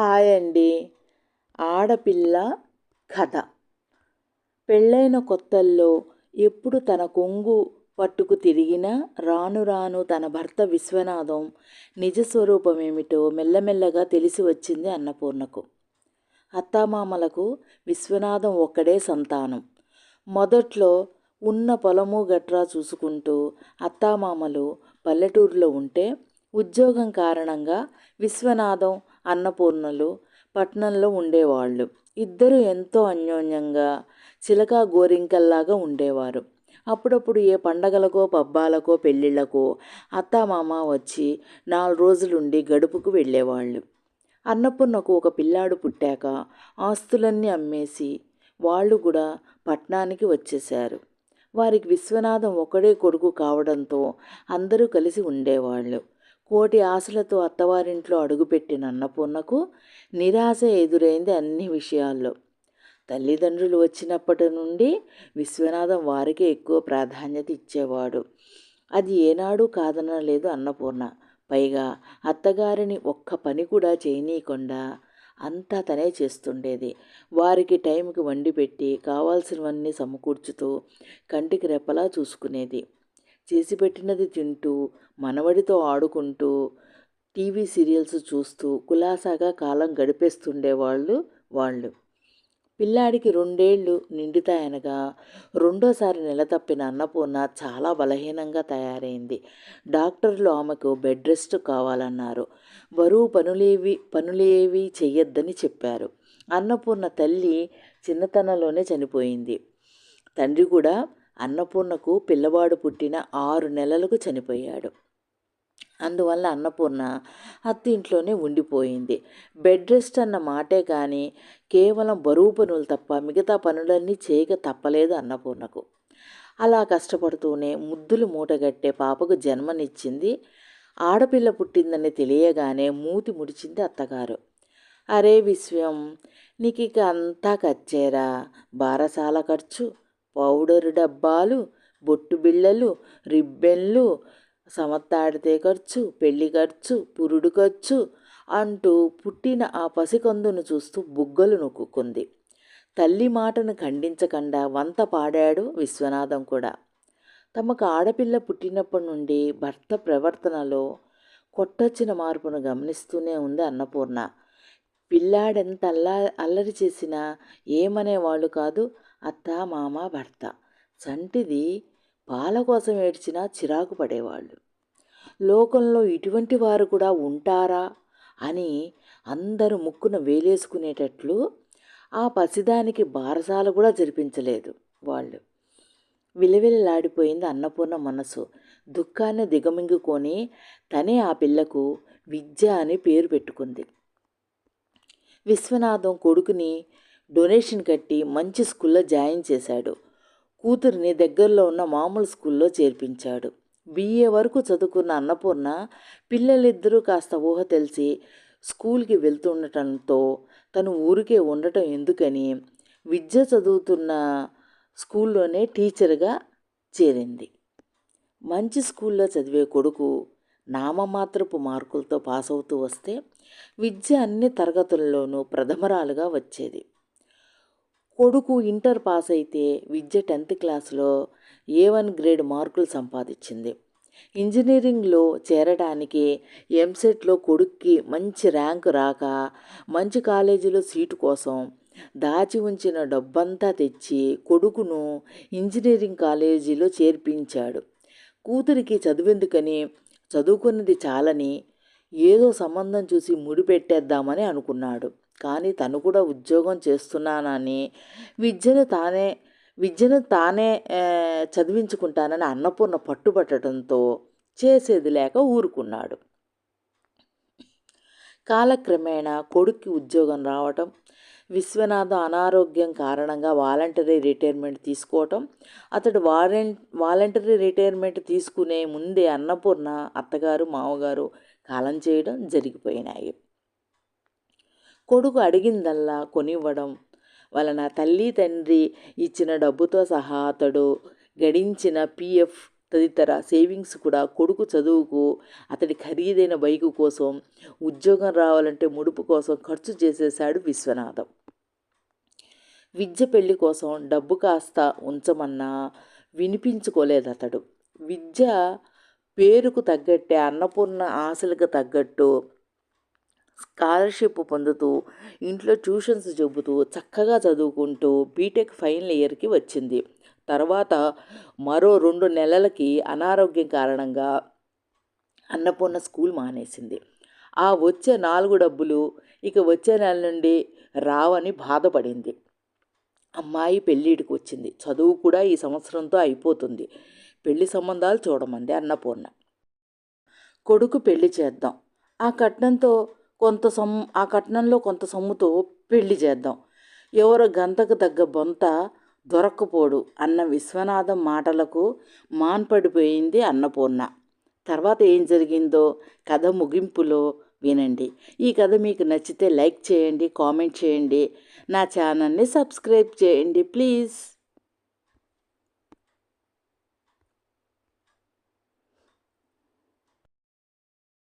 Hi అండి ఆడపిల్ల కథ. పెళ్ళైన కొత్తల్లో ఎప్పుడు తన కొంగు పట్టుకు తిరిగినా రాను రాను తన భర్త విశ్వనాథం నిజస్వరూపమేమిటో మెల్లమెల్లగా తెలిసి వచ్చింది అన్నపూర్ణకు. అత్తామామలకు విశ్వనాథం ఒక్కడే సంతానం. మొదట్లో ఉన్న పొలము గట్రా చూసుకుంటూ అత్తామామలు పల్లెటూరులో ఉంటే ఉద్యోగం కారణంగా విశ్వనాథం అన్నపూర్ణలు పట్నంలో ఉండేవాళ్ళు. ఇద్దరు ఎంతో అన్యోన్యంగా చిలక గోరింకల్లాగా ఉండేవారు. అప్పుడప్పుడు ఏ పండగలకో పబ్బాలకో పెళ్ళిళ్ళకో అత్తామామ వచ్చి నాలుగు రోజులుండి గడుపుకు వెళ్ళేవాళ్ళు. అన్నపూర్ణకు ఒక పిల్లాడు పుట్టాక ఆస్తులన్నీ అమ్మేసి వాళ్ళు కూడా పట్నానికి వచ్చేశారు. వారికి విశ్వనాథం ఒకడే కొడుకు కావడంతో అందరూ కలిసి ఉండేవాళ్ళు. కోటి ఆశలతో అత్తవారింట్లో అడుగుపెట్టిన అన్నపూర్ణకు నిరాశ ఎదురైంది అన్ని విషయాల్లో. తల్లిదండ్రులు వచ్చినప్పటి నుండి విశ్వనాథం వారికే ఎక్కువ ప్రాధాన్యత ఇచ్చేవాడు. అది ఏనాడు కాదనలేదు అన్నపూర్ణ. పైగా అత్తగారిని ఒక్క పని కూడా చేయనీయకుండా అంతా తనే చేస్తుండేది. వారికి టైంకి వండి పెట్టి కావాల్సినవన్నీ సమకూర్చుతూ కంటికి రెప్పలా చూసుకునేది. చేసి పెట్టినది తింటూ మనవడితో ఆడుకుంటూ టీవీ సీరియల్స్ చూస్తూ కులాసాగా కాలం గడిపేస్తుండేవాళ్ళు వాళ్ళు పిల్లాడికి రెండేళ్ళు నిండుతాయనగా రెండోసారి నెల తప్పిన అన్నపూర్ణ చాలా బలహీనంగా తయారైంది. డాక్టర్లు ఆమెకు బెడ్ రెస్ట్ కావాలన్నారు. బరువు పనులేవి పనులేవి చెయ్యొద్దని చెప్పారు. అన్నపూర్ణ తల్లి చిన్నతనంలోనే చనిపోయింది. తండ్రి కూడా అన్నపూర్ణకు పిల్లవాడు పుట్టిన ఆరు నెలలకు చనిపోయాడు. అందువల్ల అన్నపూర్ణ అత్తింట్లోనే ఉండిపోయింది. బెడ్ రెస్ట్ అన్న మాటే కానీ కేవలం బరువు పనులు తప్ప మిగతా పనులన్నీ చేయక తప్పలేదు అన్నపూర్ణకు. అలా కష్టపడుతూనే ముద్దులు మూటగట్టే పాపకు జన్మనిచ్చింది. ఆడపిల్ల పుట్టిందని తెలియగానే మూతి ముడిచింది అత్తగారు. అరే విశ్వం నీకు ఇక అంతా కచ్చేరా? బారసాల ఖర్చు? పౌడర్ డబ్బాలు బొట్టు బిళ్ళలు రిబ్బెన్లు సమత్తాడితే ఖర్చు పెళ్ళి ఖర్చు పురుడు ఖర్చు అంటూ పుట్టిన ఆ పసికందును చూస్తూ బుగ్గలు నొక్కుంది తల్లి మాటను ఖండించకుండా వంత పాడాడు విశ్వనాథం కూడా. తమకు ఆడపిల్ల పుట్టినప్పటి నుండి భర్త ప్రవర్తనలో కొట్టొచ్చిన మార్పును గమనిస్తూనే ఉంది అన్నపూర్ణ. పిల్లాడెంత అల్లా అల్లరి చేసినా ఏమనేవాళ్ళు కాదు అత్త మామ భర్త. చంటిది పాల కోసం ఏడ్చినా చిరాకు పడేవాళ్ళు. లోకంలో ఇటువంటి వారు కూడా ఉంటారా అని అందరూ ముక్కున వేలేసుకునేటట్లు ఆ పసిదానికి బారసాలు కూడా జరిపించలేదు వాళ్ళు. విలవిలలాడిపోయింది అన్నపూర్ణ మనసు. దుఃఖాన్ని దిగమింగుకొని తనే ఆ పిల్లకు విద్య అని పేరు పెట్టుకుంది. విశ్వనాథం కొడుకుని డొనేషన్ కట్టి మంచి స్కూల్లో జాయిన్ చేశాడు. కూతురిని దగ్గరలో ఉన్న మామూలు స్కూల్లో చేర్పించాడు. బిఏ వరకు చదువుకున్న అన్నపూర్ణ పిల్లలిద్దరూ కాస్త ఊహ తెలిసి స్కూల్కి వెళ్తుండటంతో తను ఊరికే ఉండటం ఎందుకని విద్య చదువుతున్న స్కూల్లోనే టీచర్గా చేరింది. మంచి స్కూల్లో చదివే కొడుకు నామమాత్రపు మార్కులతో పాస్ అవుతూ వస్తే విద్య అన్ని తరగతుల్లోనూ ప్రథమరాలుగా వచ్చేది. కొడుకు ఇంటర్ పాస్ అయితే విద్య టెన్త్ క్లాస్లో ఏ వన్ గ్రేడ్ మార్కులు సంపాదించింది. ఇంజనీరింగ్లో చేరడానికి ఎంసెట్లో కొడుక్కి మంచి ర్యాంక్ రాక మంచి కాలేజీలో సీటు కోసం దాచి ఉంచిన డబ్బంతా తెచ్చి కొడుకును ఇంజనీరింగ్ కాలేజీలో చేర్పించాడు. కూతురికి చదువెందుకని చదువుకున్నది చాలని ఏదో సంబంధం చూసి ముడిపెట్టేద్దామని అనుకున్నాడు. కానీ తను కూడా ఉద్యోగం చేస్తున్నానని విద్యను తానే విద్యను తానే చదివించుకుంటానని అన్నపూర్ణ పట్టుబట్టడంతో చేసేది లేక ఊరుకున్నాడు. కాలక్రమేణా కొడుక్కి ఉద్యోగం రావటం విశ్వనాథం అనారోగ్యం కారణంగా వాలంటరీ రిటైర్మెంట్ తీసుకోవటం అతడు వాలం వాలంటరీ రిటైర్మెంట్ తీసుకునే ముందే అన్నపూర్ణ అత్తగారు మామగారు కాలం చేయడం జరిగిపోయినాయి. కొడుకు అడిగిందల్లా కొనివ్వడం వలన తల్లి తండ్రి ఇచ్చిన డబ్బుతో సహా అతడు గడించిన పిఎఫ్ తదితర సేవింగ్స్ కూడా కొడుకు చదువుకు అతడి ఖరీదైన బైకు కోసం ఉద్యోగం రావాలంటే ముడుపు కోసం ఖర్చు చేసేశాడు విశ్వనాథం. విద్య పెళ్ళి కోసం డబ్బు కాస్త ఉంచమన్నా వినిపించుకోలేదు అతడు విద్య పేరుకు తగ్గట్టే అన్నపూర్ణ ఆశలకు తగ్గట్టు స్కాలర్షిప్ పొందుతూ ఇంట్లో ట్యూషన్స్ చెబుతూ చక్కగా చదువుకుంటూ బీటెక్ ఫైనల్ ఇయర్కి వచ్చింది. తర్వాత మరో రెండు నెలలకి అనారోగ్యం కారణంగా అన్నపూర్ణ స్కూల్ మానేసింది. ఆ వచ్చే నాలుగు డబ్బులు ఇక వచ్చే నెల నుండి రావని బాధపడింది. అమ్మాయి పెళ్ళిడికి వచ్చింది. చదువు కూడా ఈ సంవత్సరంతో అయిపోతుంది. పెళ్ళి సంబంధాలు చూడమంది అన్నపూర్ణ. కొడుకు పెళ్ళి చేద్దాం. ఆ కట్నంతో కొంత సొమ్ము ఆ కట్నంలో కొంత సొమ్ముతో పెళ్ళి చేద్దాం. ఎవరో గంతకు తగ్గ బొంత దొరక్కపోడు అన్న విశ్వనాథం మాటలకు మాన్పడిపోయింది అన్నపూర్ణ. తర్వాత ఏం జరిగిందో కథ ముగింపులో వినండి. ఈ కథ మీకు నచ్చితే లైక్ చేయండి కామెంట్ చేయండి. నా ఛానల్ని సబ్స్క్రైబ్ చేయండి ప్లీజ్.